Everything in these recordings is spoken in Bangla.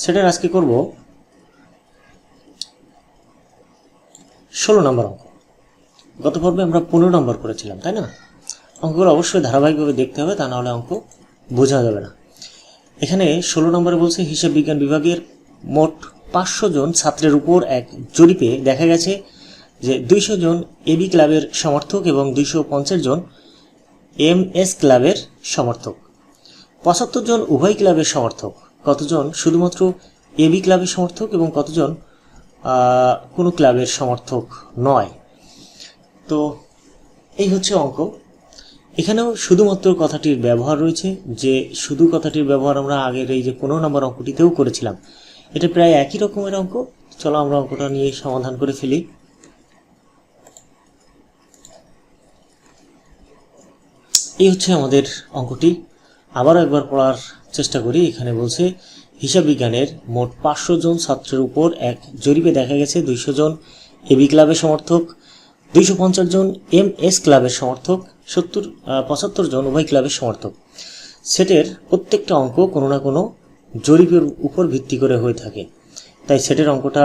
সেটার আজকে করব ষোলো নম্বর অঙ্ক। গত পর্বে আমরা পনেরো নম্বর করেছিলাম, তাই না? অঙ্কগুলো অবশ্যই ধারাবাহিকভাবে দেখতে হবে, তা নাহলে অঙ্ক বোঝা যাবে না। এখানে ষোলো নম্বরে বলছে, হিসাব বিজ্ঞান বিভাগের মোট পাঁচশো জন ছাত্রের উপর এক জরিপে দেখা গেছে যে দুইশো জন এবি ক্লাবের সমর্থক এবং দুইশো পঞ্চাশ জন এম এস ক্লাবের সমর্থক। পঁচাত্তর জন উভয় ক্লাবের সমর্থক। কতজন শুধুমাত্র এবি ক্লাবের সমর্থক এবং কতজন কোনো ক্লাবের সমর্থক নয়। তো এই হচ্ছে অঙ্ক। এখানেও শুধুমাত্র কথাটির ব্যবহার রয়েছে যে শুধু কথাটির ব্যবহার আমরা আগের এই যে পনেরো নম্বর অঙ্কটিতেও করেছিলাম। এটা প্রায় একই রকমের অঙ্ক। চলো আমরা অঙ্কটা নিয়ে সমাধান করে ফেলি। এই হচ্ছে আমাদের অঙ্কটি। আবারও একবার পড়ার চেষ্টা করি, এখানে বলছে, হিসাব বিজ্ঞানের মোট পাঁচশো জন ছাত্রের উপর এক জরিপে দেখা গেছে দুইশো জন এবি ক্লাবের সমর্থক, দুইশো পঞ্চাশ জন এম এস ক্লাবের সমর্থক, সত্তর পঁচাত্তর জন উভয় ক্লাবের সমর্থক। সেটের প্রত্যেকটা অঙ্ক কোনো না কোনো জরিপের উপর ভিত্তি করে হয়ে থাকে। তাই সেটের অঙ্কটা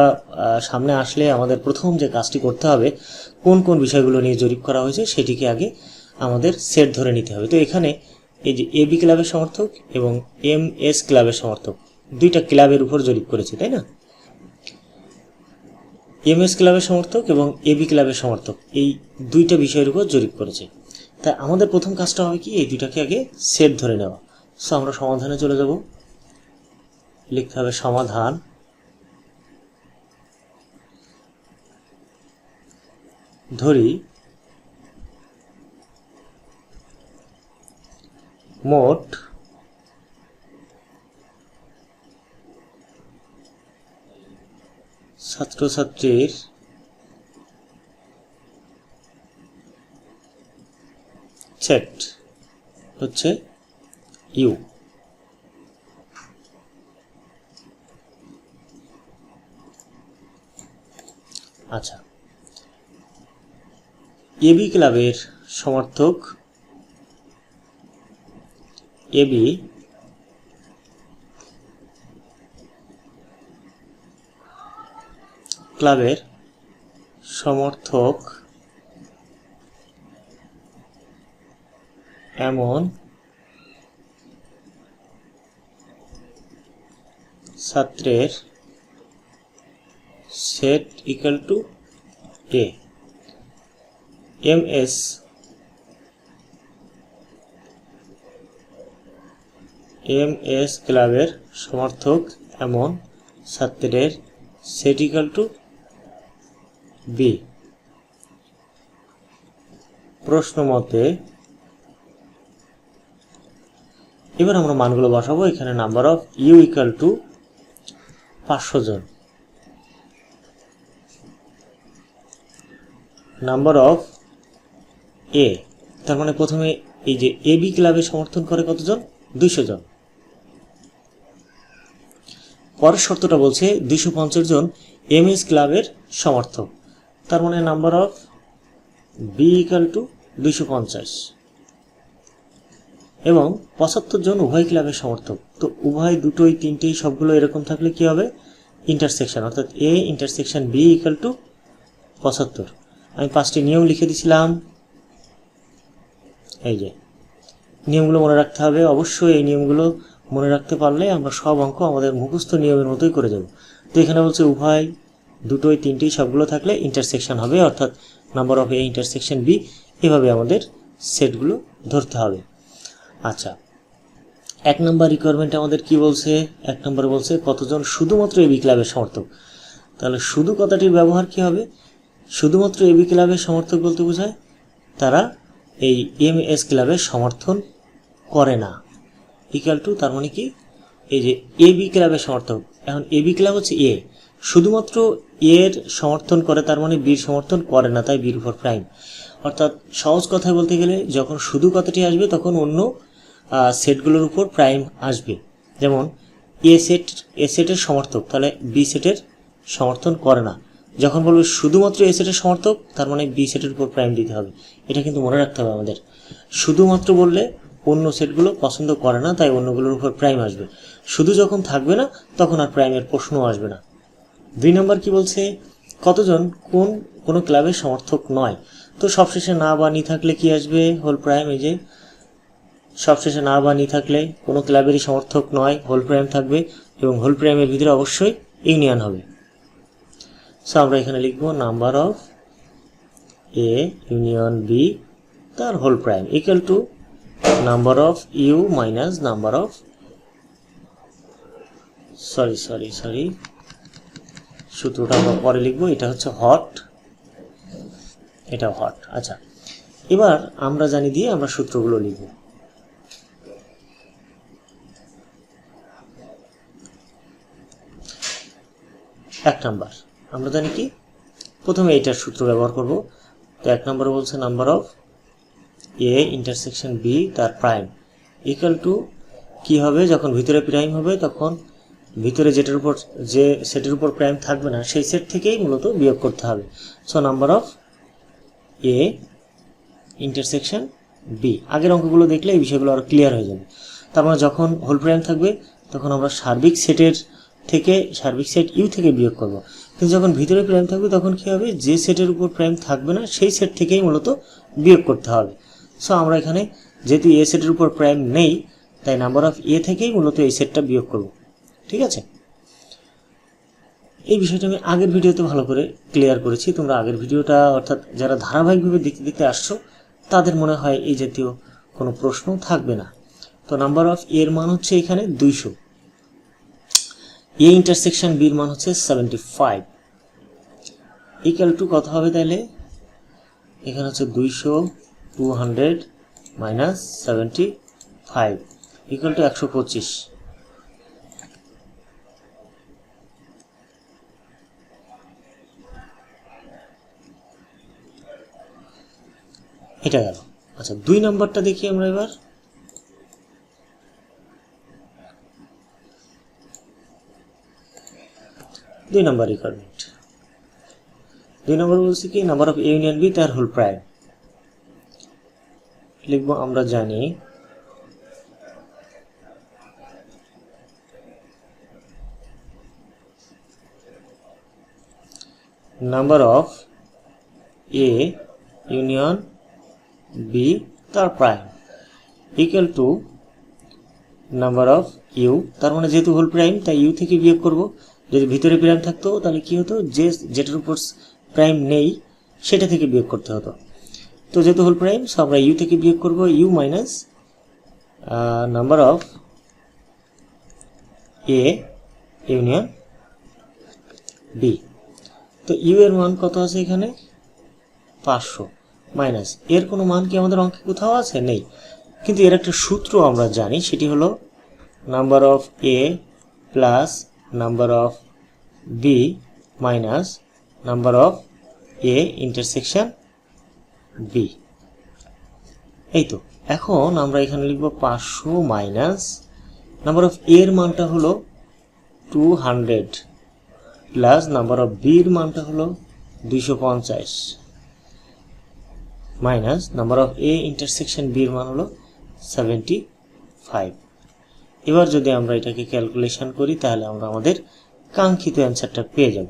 সামনে আসলে আমাদের প্রথম যে কাজটি করতে হবে, কোন কোন বিষয়গুলো নিয়ে জরিপ করা হয়েছে সেটিকে আগে আমাদের সেট ধরে নিতে হবে। তো এখানে এই যে এবি ক্লাবের সমর্থক এবং এম এস ক্লাবের সমর্থক, দুইটা ক্লাবের উপর জরিপ করেছে, তাই না? এম এস ক্লাবের সমর্থক এবং এবি ক্লাবের সমর্থক, এই দুইটা বিষয়ের উপর জরিপ করেছে। তাই আমাদের প্রথম কাজটা হবে কি? এই দুইটাকে আগে সেট ধরে নেওয়া। সো আমরা সমাধানে চলে যাব। লিখতে হবে সমাধান। ধরি মোট ছাত্রছাত্রীর সেট হচ্ছে ইউ। আচ্ছা এবি ক্লাবের সমর্থক এবি ক্লাবের সমর্থক এমন ছাত্রের set equal to A M S M S ক্লাবের সমর্থক এমন ছাত্রের সেট ইকাল টু বি প্রশ্ন মতে, এবার আমরা মানগুলো বসাবো। এখানে number of U equal to পাঁচশো জন। নাম্বার অফ এ তার মানে প্রথমে এই যে এ বি ক্লাবে সমর্থন করে কতজন? দুইশো জন। পরের শর্তটা বলছে দুইশো পঞ্চাশ জন এম এস ক্লাবের সমর্থক। তার মানে number of B equal to পঞ্চাশ। এবং পঁচাত্তর জন উভয় ক্লাবের সমর্থক। তো উভয় দুটোই, তিনটেই সবগুলো এরকম থাকলে কি হবে? ইন্টারসেকশন অর্থাৎ A intersection B equal to পঁচাত্তর। আমি পাঁচটি নিয়ম লিখে দিছিলাম। এই যে, নিয়মগুলো মনে রাখতে হবে। অবশ্যই এই নিয়মগুলো মনে রাখতে পারলে আমরা সব অঙ্ক আমাদের মুখস্থ নিয়মের মতোই করে যাব তো এখানে বলছে উভয় দুটোই তিনটেই সবগুলো থাকলে ইন্টারসেকশন হবে, অর্থাৎ number of A intersection B এভাবে আমাদের সেটগুলো ধরতে হবে। আচ্ছা এক নম্বর রিকোয়ারমেন্ট আমাদের কি বলছে? এক নম্বরে বলছে কতজন শুধুমাত্র এবি ক্লাবের সমর্থক? তাহলে শুধু কথাটির ব্যবহার কি হবে? শুধুমাত্র এবি ক্লাবের সমর্থক বলতে বোঝায় তারা এই এম এস ক্লাবের সমর্থন করে না। ইকাল টু তার মানে কি? এই যে এ বি ক্লাবের সমর্থক। এখন এ বি ক্লাব হচ্ছে এ শুধুমাত্র এর সমর্থন করে, তার মানে বির সমর্থন করে না, তাই বির উপর প্রাইম অর্থাৎ সহজ কথায় বলতে গেলে, যখন শুধু কথাটি আসবে, তখন অন্য সেটগুলোর উপর প্রাইম আসবে। যেমন এ সেট এ সেটের সমর্থক, তাহলে বি সেটের সমর্থন করে না। যখন বলবে শুধুমাত্র এ সেটের সমর্থক, তার মানে বি সেটের উপর প্রাইম দিতে হবে। এটা কিন্তু মনে রাখতে হবে আমাদের। শুধুমাত্র বললে অন্য সেটগুলো পছন্দ করে না, তাই অন্যগুলোর উপর প্রাইম আসবে। শুধু যখন থাকবে না, তখন আর প্রাইমের প্রশ্ন আসবে না। দুই নম্বর কি বলছে? কতজন কোন কোনো ক্লাবের সমর্থক নয়? তো সবশেষে না বা নি থাকলে কি আসবে? হোল প্রাইম এই যে, সবশেষে না বা নি থাকলে কোনো ক্লাবেরই সমর্থক নয় হোল প্রাইম থাকবে এবং হোল প্রাইমের ভিতরে অবশ্যই ইউনিয়ন হবে। সো আমরা এখানে লিখব number of A union B তার whole prime equal to number of U minus number of sorry sorry sorry সূত্রটা আমরা পরে লিখব, এটা হচ্ছে হট এটা হট আচ্ছা। এবার আমরা জানি দিয়ে আমরা সূত্রগুলো লিখব। এক নাম্বার, আমরা জানি কি? প্রথমে এইটার সূত্র ব্যবহার করব। তো এক নম্বরে বলছে number of A intersection B তার প্রাইম ইকুয়াল টু কি হবে? যখন ভিতরে প্রাইম হবে, তখন ভিতরে যেটার উপর, যে সেটের উপর প্রাইম থাকবে না, সেই সেট থেকেই মূলত বিয়োগ করতে হবে। So number of A intersection B আগের অঙ্কগুলো দেখলে এই বিষয়গুলো আরও ক্লিয়ার হয়ে যাবে। তার মানে যখন হোল প্রাইম থাকবে, তখন আমরা সার্বিক সেটের থেকে, সার্বিক সেট ইউ থেকে বিয়োগ করব। কিন্তু যখন ভিতরে প্রাইম থাকবে, তখন কি হবে? যে সেটের উপর প্রাইম থাকবে না, সেই সেট থেকেই মূলত বিয়োগ করতে হবে। সো আমরা এখানে যেহেতু এ সেটের উপর প্রাইম নেই, তাই নাম্বার অফ এ থেকেই মূলত এই সেটটা বিয়োগ করব। ঠিক আছে? এই বিষয়টা আমি আগের ভিডিওতে ভালো করে ক্লিয়ার করেছি। তোমরা আগের ভিডিওটা, অর্থাৎ যারা ধারাবাহিকভাবে দেখতে দেখতে আসছো, তাদের মনে হয় এই জাতীয় কোনো প্রশ্ন থাকবে না। তো নাম্বার অফ এর মান হচ্ছে এখানে দুইশো। এ ইন্টারসেকশন বির মান হচ্ছে সেভেন্টি ফাইভ ইকাল টু কত হবে তাহলে এখানে হচ্ছে দুইশো। Two hundred minus seventy five equal to একশো পঁচিশ এটা গেল। আচ্ছা দুই নাম্বারটা দেখি আমরা এবার। দুই নাম্বার রিকোয়ারমেন্ট দুই নম্বর বলছি কি নাম্বার অফ ইউনিয়ন বি তার হোল প্রাইম লিখব, আমরা জানি। Number of A union B তার prime equal to number of U তার মানে যেহেতু হোল প্রাইম তাই ইউ থেকে বিয়োগ করব। যদি ভিতরে প্রাইম থাকতো, তাহলে কি হতো? যে যেটার উপর প্রাইম নেই, সেটা থেকে বিয়োগ করতে হতো। তো যেহেতু হোল প্রাইম সো আমরা ইউ থেকে বিয়োগ করব U minus number of A union B তো ইউ এর মান কত আছে এখানে? পাঁচশো মাইনাস এর কোনো মান কি আমাদের অঙ্কে কোথাও আছে? নেই। কিন্তু এর একটা সূত্র আমরা জানি, সেটি হলো number of A plus number of B minus number of A intersection B. এই তো, এখন আমরা এখানে লিখব পাঁচশো মাইনাস নাম্বার অফ এর মানটা হলো two hundred plus number of বির মানটা হলো দুইশো পঞ্চাশ minus number of A intersection বির মান হলো সেভেন্টি ফাইভ এবার যদি আমরা এটাকে ক্যালকুলেশন করি, তাহলে আমরা আমাদের কাঙ্ক্ষিত অ্যান্সারটা পেয়ে যাব।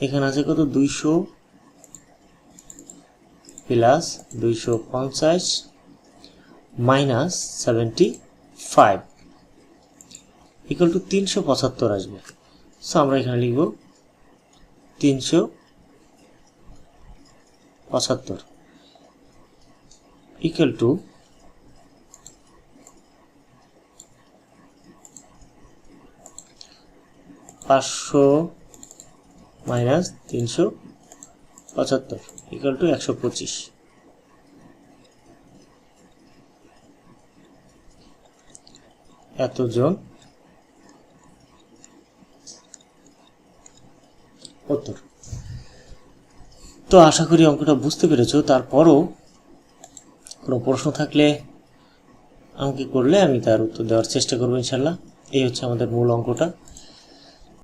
এখানে আছে কত? দুইশো প্লাস দুইশো পঞ্চাশ minus seventy five equal to তিনশো পঁচাত্তর আসবে। সো আমরা এখানে লিখব তিনশো পঁচাত্তর equal to পাঁচশো মাইনাস তিনশো পঁচাত্তর ইকুয়াল টু একশো পঁচিশ। এতজন উত্তর তো আশা করি অঙ্কটা বুঝতে পেরেছ, তারপরও কোনো প্রশ্ন থাকলে আমাকে করলে আমি তার উত্তর দেওয়ার চেষ্টা করব ইনশাল্লাহ। এই হচ্ছে আমাদের মূল অঙ্কটা।